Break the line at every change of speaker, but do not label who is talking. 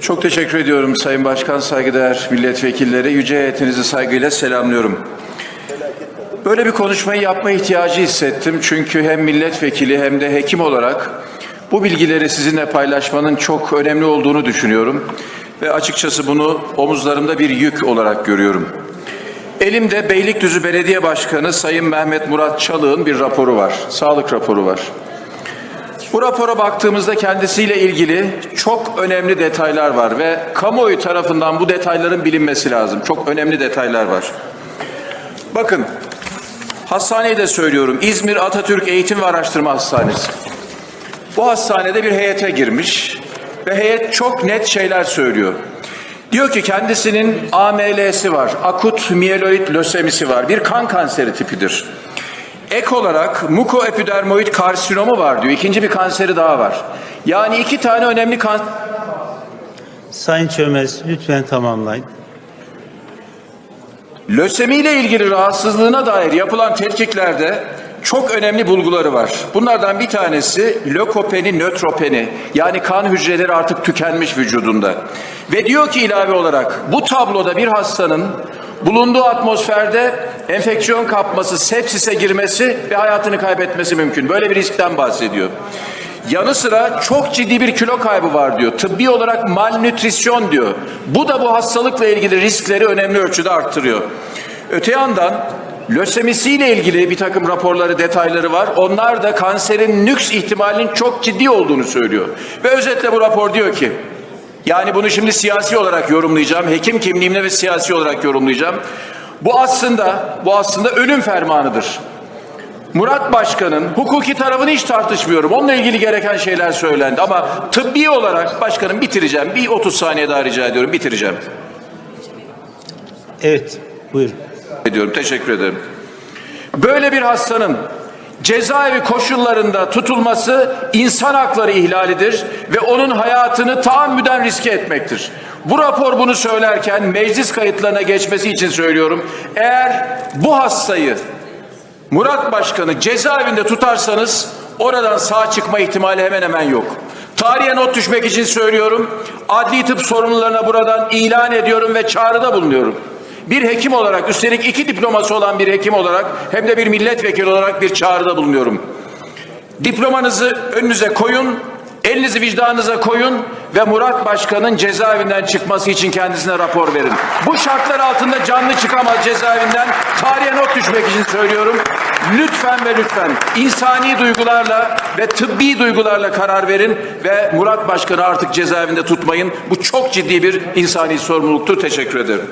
Çok teşekkür ediyorum Sayın Başkan, saygıdeğer milletvekilleri. Yüce heyetinizi saygıyla selamlıyorum. Böyle bir konuşmayı yapma ihtiyacı hissettim. Çünkü hem milletvekili hem de hekim olarak bu bilgileri sizinle paylaşmanın çok önemli olduğunu düşünüyorum. Ve açıkçası bunu omuzlarımda bir yük olarak görüyorum. Elimde Beylikdüzü Belediye Başkanı Sayın Mehmet Murat Çalık'ın bir raporu var. Sağlık raporu var. Bu rapora baktığımızda kendisiyle ilgili çok önemli detaylar var ve kamuoyu tarafından bu detayların bilinmesi lazım. Çok önemli detaylar var. Bakın, hastaneyi de söylüyorum. İzmir Atatürk Eğitim ve Araştırma Hastanesi. Bu hastanede bir heyete girmiş ve heyet çok net şeyler söylüyor. Diyor ki kendisinin AML'si var, akut miyeloid lösemisi var, bir kan kanseri tipidir. Ek olarak mukoepidermoid karsinomu var diyor. İkinci bir kanseri daha var. Yani iki tane önemli kanser
Sayın Çömez lütfen tamamlayın.
Lösemi ile ilgili rahatsızlığına dair yapılan tetkiklerde çok önemli bulguları var. Bunlardan bir tanesi lökopeni, nötropeni yani kan hücreleri artık tükenmiş vücudunda. Ve diyor ki ilave olarak bu tabloda bir hastanın bulunduğu atmosferde enfeksiyon kapması, sepsise girmesi ve hayatını kaybetmesi mümkün. Böyle bir riskten bahsediyor. Yanı sıra çok ciddi bir kilo kaybı var diyor. Tıbbi olarak malnütrisyon diyor. Bu da bu hastalıkla ilgili riskleri önemli ölçüde arttırıyor. Öte yandan lösemisiyle ilgili bir takım raporları, detayları var. Onlar da kanserin nüks ihtimalinin çok ciddi olduğunu söylüyor. Ve özetle bu rapor diyor ki, yani bunu şimdi siyasi olarak yorumlayacağım, hekim kimliğimle ve siyasi olarak yorumlayacağım. Bu aslında, bu aslında ölüm fermanıdır. Murat Başkan'ın hukuki tarafını hiç tartışmıyorum. Onunla ilgili gereken şeyler söylendi ama tıbbi olarak başkanım bitireceğim. Bir 30 saniye daha rica ediyorum. Bitireceğim.
Evet buyurun.
Ediyorum. Teşekkür ederim. Böyle bir hastanın cezaevi koşullarında tutulması insan hakları ihlalidir ve onun hayatını taammüden riske etmektir. Bu rapor bunu söylerken meclis kayıtlarına geçmesi için söylüyorum. Eğer bu hastayı Murat Başkan'ı cezaevinde tutarsanız oradan sağ çıkma ihtimali hemen hemen yok. Tarihe not düşmek için söylüyorum. Adli tıp sorumlularına buradan ilan ediyorum ve çağrıda bulunuyorum. Bir hekim olarak, üstelik iki diploması olan bir hekim olarak hem de bir milletvekili olarak bir çağrıda bulunuyorum. Diplomanızı önünüze koyun, elinizi vicdanınıza koyun ve Murat Başkan'ın cezaevinden çıkması için kendisine rapor verin. Bu şartlar altında canlı çıkamaz cezaevinden. Tarihe not düşmek için söylüyorum. Lütfen ve lütfen insani duygularla ve tıbbi duygularla karar verin ve Murat Başkan'ı artık cezaevinde tutmayın. Bu çok ciddi bir insani sorumluluktur. Teşekkür ederim.